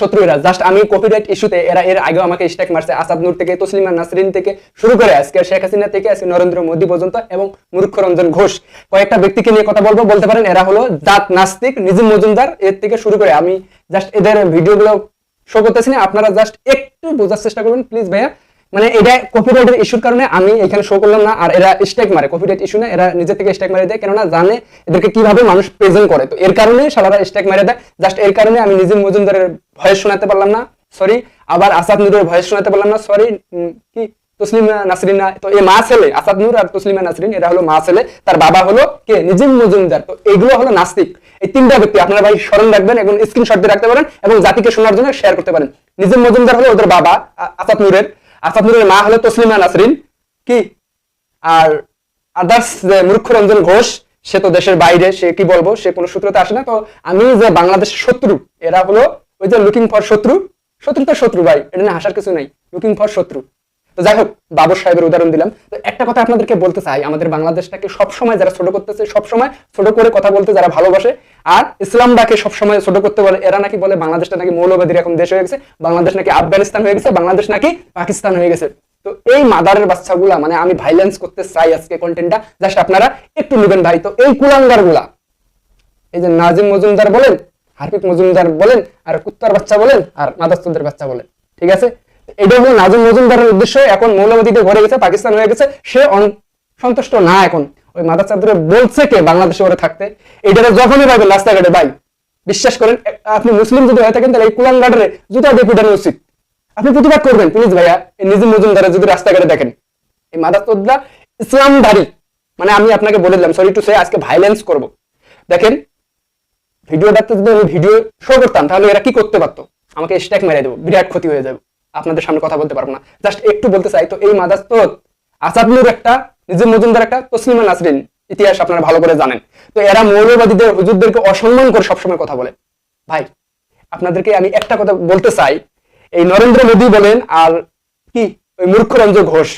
শত্রু এরা জাস্ট আমি কপিরাইট ইস্যুতে এরা এর আগেও আমাকে স্ট্যাক মারছে, আসাদ নূর থেকে, তসলিমা নাসরিন থেকে শুরু করে আজকে শেখ হাসিনা থেকে, আজকে নরেন্দ্র মোদী পর্যন্ত এবং মূর্খ রঞ্জন ঘোষ। কয়েকটা ব্যক্তিকে নিয়ে কথা বলব, বলতে পারেন এরা হলো জাত নাস্তিক নিজম মজুমদার, এর থেকে শুরু করে আমি জাস্ট এদের ভিডিওগুলো শো করতেছি না, আপনারা জাস্ট একটু বোঝার চেষ্টা করবেন প্লিজ ভাইয়া। মানে এটা কপিরাইটের ইস্যুর কারণে আমি এখানে শো করলাম না, আর এরা স্ট্যাক মারে। কপিরাইট ইস্যু না, এরা নিজে থেকে স্ট্যাক মারে দেয়, কেননা জানে এদেরকে কীভাবে মানুষ প্রেজেন্ট করে। তো এর কারণে সালারা স্ট্যাক মারে দেয়। জাস্ট এর কারণে আমি নিজে মজুমদারের ভয়েস শোনাতে পারলাম না সরি আবার আসাদ নুরের ভয়েস শোনাতে পারলাম না সরি কি? তসলিমা নাসরিন তো এই মা ছেলে, আসাদ নূর আর তসলিমা নাসরিন, এরা হলো মা ছেলে। তার বাবা হলো কে? নিজিম মজুমদার। তো এগুলো হলো নাস্তিক। এই তিনটা ব্যক্তি, আপনারা ভাই স্মরণ রাখবেন এবং স্ক্রিনশট দিয়ে রাখতে পারেন এবং জাতিকে শোনার জন্য শেয়ার করতে পারেন। নিজিম মজুমদার হলো ওদের বাবা আসাদ নূরের। আসাদ নুরের মা হলো তসলিমা নাসরিন। কি? আর আদার্স যে মূর্খ রঞ্জন ঘোষ, সে তো দেশের বাইরে, সে কি বলব? সে কোনো সূত্রতে আসে না। তো আমি যে বাংলাদেশের শত্রু, এরা হলো ওই যে লুকিং ফর শত্রু। শত্রু তো শত্রু ভাই, এটা না হাসার কিছু নাই। লুকিং ফর শত্রু। তো যাই হোক, বাবর সাহেবের উদাহরণ দিলাম। তো একটা কথা আপনাদেরকে বলতে চাই, আমাদের বাংলাদেশটাকে সবসময় যারা ছোট করতেছে, সবসময় ছোট করে কথা বলতে যারা ভালোবাসে, আর ইসলামটাকে সবসময় ছোট করতে বলে, এরা নাকি বলে বাংলাদেশটা নাকি মৌলবাদীর এখন দেশ হয়ে গেছে, বাংলাদেশ নাকি আফগানিস্তান হয়ে গেছে, বাংলাদেশ নাকি পাকিস্তান হয়ে গেছে। তো এই মাদারের বাচ্চাগুলা মানে আমি ভাইলেন্স করতে চাই আজকে কন্টেন্টটা জাস্ট আপনারা একটু নেবেন ভাই। তো এই কুলাঙ্গারগুলা এই যে নাজিম মজুমদার বলেন হারপিক মজুমদার বলেন, আর কুত্তার বাচ্চা বলেন, আর মাদাসুদের বাচ্চা বলেন, ঠিক আছে? এটা হলো নাজিম মজুমদারের উদ্দেশ্য এখন মৌলবাদীদের ঘরে গেছে, পাকিস্তান হয়ে গেছে, সে সন্তুষ্ট না এখন। ওই মাদাসাদরে বলছে কে বাংলাদেশে ওরা থাকতে? এটারে যখনই পাবেন রাস্তাঘাটে, ভাই, বিশ্বাস করেন আপনি মুসলিম যদি হয়ে থাকেন, তাহলে এই কুলাঙ্গাটারে জুতা দিয়ে পিটানো উচিত। আপনি প্রতিবাদ করবেন প্লিজ ভাইয়া, এই নিজের মজুমদারে যদি রাস্তাঘাটে দেখেন। এই মাদার মাদাসুদরা ইসলামধারী। মানে আমি আপনাকে বলে দিলাম সরি টু সে আজকে ভাইলেন্স করব। দেখেন ভিডিওটাতে যদি আমি ভিডিও শো করতাম, তাহলে এরা কি করতে পারতো? আমাকে স্ট্যাক মেরে দেবো, বিরাট ক্ষতি হয়ে যাবে। আপনাদের সামনে কথা বলতে পারব না। জাস্ট একটু বলতে চাই, তো এই মাদাস আসাদুর একটা নিজের মজুমদার একটা তসলিমা নাসরিন, ইতিহাস আপনারা ভালো করে জানেন। তো এরা মৌলবাদীদের, হুজুরদেরকে অসম্মান করে সবসময় কথা বলে। ভাই, আপনাদেরকে আমি একটা কথা বলতে চাই। এই নরেন্দ্র মোদী বলেন, আর কি, ওই মূর্খ রঞ্জ ঘোষ।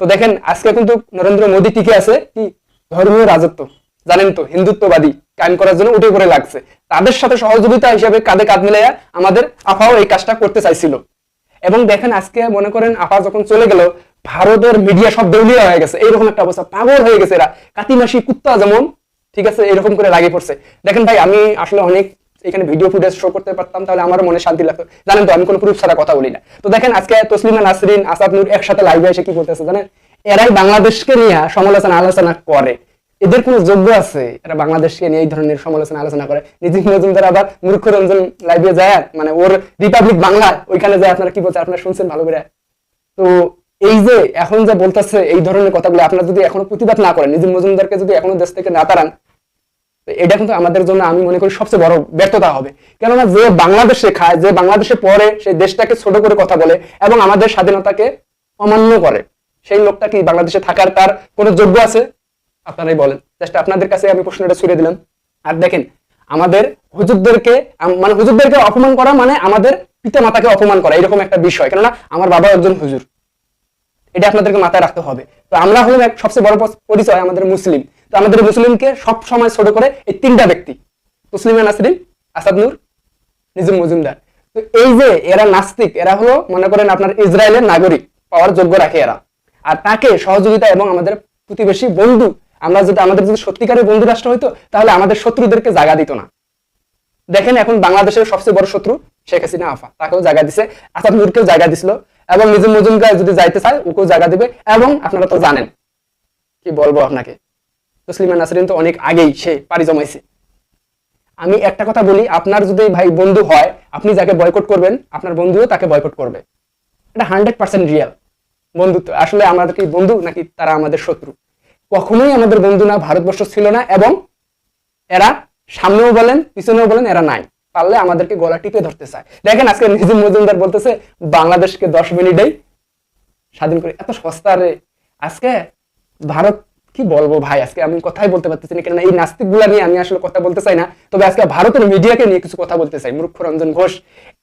তো দেখেন, আজকে কিন্তু নরেন্দ্র মোদী টিকে আছে, কি, ধর্মীয় রাজত্ব। জানেন তো, হিন্দুত্ববাদী, কায়েম করার জন্য উঠে পড়ে লাগছে। তাদের সাথে সহযোগিতা হিসেবে কাঁধে কাঁধ মিলাইয়া আমাদের আফাও এই কাজটা করতে চাইছিল। এবং দেখেন আজকে মনে করেন আফা যখন চলে গেল, ভারতের মিডিয়া সব দেউলিয়া হয়ে গেছে। এইরকম একটা অবস্থা, পাগল হয়ে গেছে এরা। কাতিমাসি কুত্তা যেমন, ঠিক আছে, এরকম করে লাগে পড়ছে। দেখেন ভাই, আমি আসলে অনেক এখানে ভিডিও ফুটেজ শো করতে পারতাম, তাহলে আমার মনে শান্তি লাগতো। জানেন তো, আমি কোনো প্রুফ ছাড়া কথা বলি না। তো দেখেন, আজকে তসলিমা নাসরিন, আসাদ নূর একসাথে লাইভে এসে কি করতেছে জানেন? এরাই বাংলাদেশকে নিয়ে সমালোচনা আলোচনা করে। এদের কোনো যোগ্য আছে? এরা বাংলাদেশকে নিয়ে এই ধরনের সমালোচনা, আলোচনা করে। নিজের মজুমদার আবার মূর্খ রঞ্জন লাইভে যায় মানে ওর রিপাবলিক বাংলা, ওইখানে যায়, আপনারা কি বলছে আপনারা শুনছেন ভালো করে? তো এই যে এখন যে বলতেছে, এই ধরনের কথাগুলো আপনারা যদি এখনও প্রতিবাদ না করেন নিজের মজুমদারকে যদি এখনও দেশ থেকে না তাড়ান এটা কিন্তু আমাদের জন্য আমি মনে করি সবচেয়ে বড় ব্যর্থতা হবে। কেননা যে বাংলাদেশে খায়, যে বাংলাদেশে পড়ে সেই দেশটাকে ছোট করে কথা বলে এবং আমাদের স্বাধীনতাকে অমান্য করে। সেই লোকটা কি বাংলাদেশে থাকার তার কোনো যোগ্য আছে? আপনারাই বলেন। জাস্ট আপনাদের কাছে আমি প্রশ্নটা ছুড়ে দিলাম। আর দেখেন, আমাদের হুজুরদেরকে মানে হুজুরদেরকে অপমান করা মানে আমাদের পিতা মাতাকে অপমান করা, এরকম একটা বিষয়। কেননা আমার বাবা একজন হুজুর। এটা আপনাদেরকে মাথায় রাখতে হবে। তো আমরা হলাম এক সবচেয়ে বড় পরিচয় আমাদের মুসলিম। তো আমাদের মুসলিমকে সব সময় ছোট করে এই তিনটা ব্যক্তি। মুসলিমা নাসরিন, আসাদ নূর, নিজুম মজুমদার। তো এই যে এরা নাস্তিক, এরা হলো, মনে করেন আপনার ইসরায়েলের নাগরিক, পাওয়ার যোগ্য রাখে এরা। আর তাকে সহযোগিতা এবং আমাদের প্রতিবেশী বন্ধু আমরা যদি আমাদের যদি সত্যিকারের বন্ধু রাষ্ট্র হইতো, তাহলে আমাদের শত্রুদেরকে জায়গা দিত না। দেখেন এখন বাংলাদেশের সবচেয়ে বড় শত্রু শেখ হাসিনা আফা। তাকেও জায়গা দিছে আসাদ নূরকেও জায়গা দিছিল এবং নিজের মজুমদার যদি যাইতে চায়, ওকেও জায়গা দিবে এবং আপনারা তো জানেন। কি বলব আপনাকে? তসলিমা নাসরিন তো অনেক আগেই সে পাড়ি জমাইছে। আমি একটা কথা বলি, আপনার যদি ভাই বন্ধু হয়, আপনি যাকে বয়কট করবেন, আপনার বন্ধুও তাকে বয়কট করবে। এটা হান্ড্রেড পার্সেন্ট রিয়াল বন্ধুত্ব। আসলে আমাদের কি বন্ধু নাকি তারা আমাদের শত্রু? কখনোই আমাদের বন্ধু না, ভারতবর্ষ ছিল না এবং এরা সামনেও বলেন, পিছনেও বলেন, এরা নাই। পারলে আমাদেরকে গলা টিপে ধরতে চায়। দেখেন আজকে নিজের মজুমদার বলতেছে, বাংলাদেশকে দশ মিনিটেই স্বাধীন করে, এত সস্তা রে। আজকে ভারত, কি বলব ভাই, আজকে আমি কথাই বলতে পারতেছি না, কেননা এই নাস্তিক নিয়ে আমি আসলে কথা বলতে চাই না। তবে আজকে ভারতের মিডিয়াকে নিয়ে কিছু কথা বলতে চাই মূর্খ রঞ্জন ঘোষ।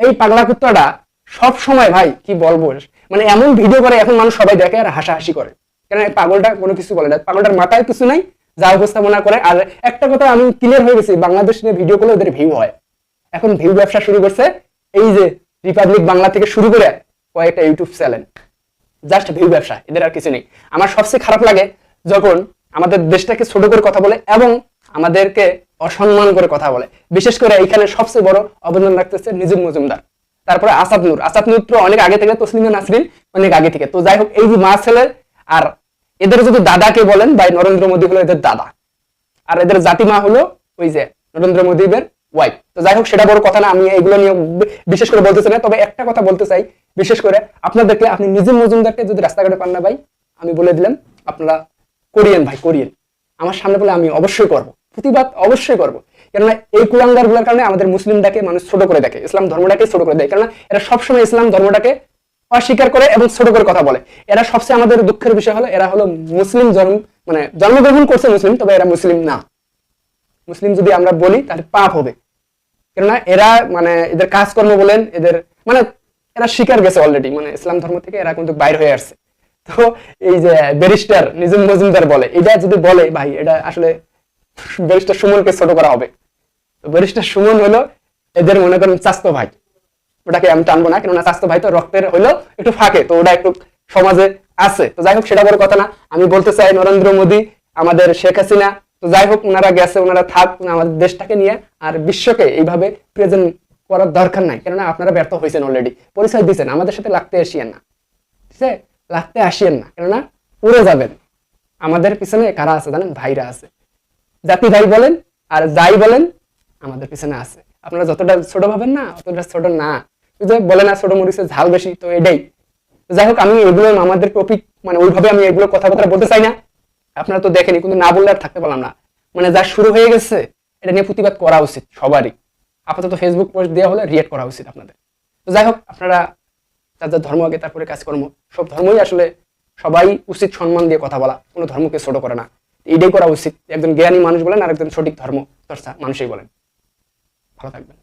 এই পাগলা কুত্তাটা সব সময় ভাই, কি বলব মানে এমন ভিডিও করে এখন মানুষ সবাই দেখে আর হাসাহাসি করে। কেন পাগলটা কোনো কিছু বলে না। পাগলটার মাথায় কিছু নাই, যা উপস্থাপনা করে। আর একটা কথা আমি ক্লিয়ার হয়ে গেছি, বাংলাদেশ নিয়ে ভিডিও করলে ওদের ভিউ হয়। এখন ভিউ ব্যবসা শুরু করছে, এই যে রিপাবলিক বাংলা থেকে শুরু করে কয়েকটা ইউটিউব চ্যানেল জাস্ট ভিউ ব্যবসা, এদের আর কিছু নেই। আমার সবচেয়ে খারাপ লাগে যখন আমাদের দেশটাকে ছোট করে কথা বলে এবং আমাদেরকে অসম্মান করে কথা বলে। বিশেষ করে এখানে সবচেয়ে বড় অবদান রাখতেছে নিজুম মজুমদার। তারপরে আসাদ নূর। আসাদ নূর তো অনেক আগে থেকে তসলিমা নাসরিন, অনেক আগে থেকে। তো যাই হোক, এই যে মা ছেলে আর এদের যদি দাদাকে বলেন বা নরেন্দ্র মোদী হলো এদের দাদা। আর এদের জাতিমা হলো ওই যে নরেন্দ্র মোদীর ওয়াইফ তো যাই হোক, সেটা বড় কথা না, আমি এগুলো নিয়ে বিশেষ করে বলতে চাই না। তবে একটা কথা বলতে চাই, বিশেষ করে আপনাদেরকে আপনি নিজের মজুমদারকে যদি রাস্তাঘাটে পান না ভাই, আমি বলে দিলাম, আপনারা কোরিয়ান ভাই, কোরিয়ান। আমার সামনে বলে আমি অবশ্যই করব, প্রতিবাদ অবশ্যই করব। কেননা এই কুলাঙ্গারগুলার কারণে আমাদের মুসলিমটাকে মানুষ ছোট করে দেখে, ইসলাম ধর্মটাকে ছোট করে দেয় কেননা এরা সবসময় ইসলাম ধর্মটাকে অস্বীকার করে এবং ছোট করে কথা বলে। এরা সবচেয়ে আমাদের দুঃখের বিষয় হলো, এরা হলো মুসলিম জন্ম মানে জন্মগ্রহণ করছে মুসলিম, তবে এরা মুসলিম না। মুসলিম যদি আমরা বলি, তাহলে পাপ হবে। কেননা এরা মানে এদের কাজকর্ম বলেন, এদের মানে এরা স্বীকার গেছে অলরেডি মানে ইসলাম ধর্ম থেকে এরা কিন্তু বাইর হয়ে আসছে। তো এই যে ব্যারিস্টার নিজুম মজুমদার বলে, এটা যদি বলে, ভাই, এটা আসলে ব্যারিস্টার সুমনকে ছোট করা হবে। তো ব্যারিস্টার সুমন হলো এদের মনে করেন স্বাস্থ্য ভাই। ওটাকে আমি টানবো না, কেননা স্বাস্থ্য ভাই তো রক্তের হইল একটু ফাঁকে, তো ওটা একটু সমাজে আছে। তো যাই হোক, সেটা বড় কথা না। আমি বলতে চাই নরেন্দ্র মোদী, আমাদের শেখ হাসিনা, তো যাই হোক, ওনারা গেছে, ওনারা থাক আমাদের দেশটাকে নিয়ে, আর বিশ্বকে এইভাবে প্রেজেন্ট করার দরকার নাই, কেননা আপনারা ব্যর্থ হয়েছেন অলরেডি পরিচয় দিয়েছেন আমাদের সাথে লাগতে আসিয়েন না। ঠিক আছে? লাগতে আসিয়েন না, কেননা উড়ে যাবেন। আমাদের পিছনে কারা আছে জানেন? ভাইরা আছে। জাতি ভাই বলেন, আর যাই বলেন, আমাদের পিছনে আছে। আপনারা যতটা ছোট ভাবেন না, অতটা ছোট না। যে বলে না ছোট মরিচের ঝাল বেশি, তো এটাই। যাই হোক, আমি এগুলো আমাদের টপিক মানে ওইভাবে আমি এগুলো কথাবার্তা বলতে চাই না। আপনারা তো দেখেনি কিন্তু না বললে আর থাকতে পারলাম না। মানে যা শুরু হয়ে গেছে, এটা নিয়ে প্রতিবাদ করা উচিত সবারই। আপাতত ফেসবুক পোস্ট দেওয়া হলে রিয়েক্ট করা উচিত আপনাদের। তো যাই হোক, আপনারা যার যার ধর্ম, আগে তারপরে কাজকর্ম, সব ধর্মই আসলে সবাই উচিত সম্মান দিয়ে কথা বলা। কোনো ধর্মকে ছোট করে না। এইটাই করা উচিত। একজন জ্ঞানী মানুষ বলেন আর একজন সঠিক ধর্ম চর্চা মানুষই বলেন। ভালো থাকবেন।